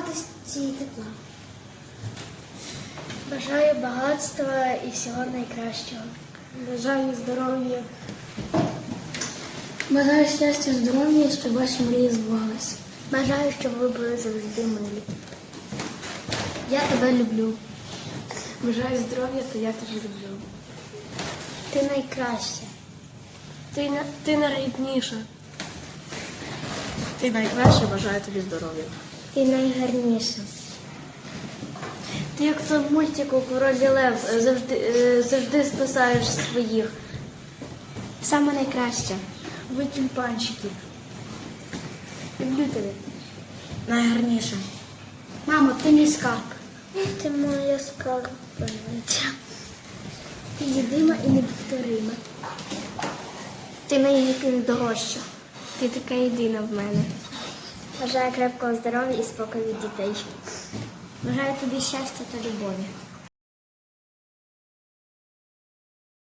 радості і тепла. Бажаю багатства і всього найкращого. Бажаю здоров'я. Бажаю щастя, здоров'я, щоб ваші мрії збувалися. Бажаю, щоб ви були завжди милі. Я тебе люблю. Бажаю здоров'я, та я тебе люблю. Ти найкраща. Ти, на- ти найрідніша. Ти найкраще бажаю тобі здоров'я. Ти найгарніша. Ти як то в мультику Король Лев е, завжди, е, завжди спасаєш своїх. Саме найкраще. Ви тюльпанчики. Люблю тебе. Найгарніша. Мамо, ти мій скарб. Ти моя скарбниця. Ти єдина і неповторима. Ти найдорожча. Ти така єдина в мене. Бажаю крепкого здоров'я і спокою від дітей. Бажаю тобі щастя та любові.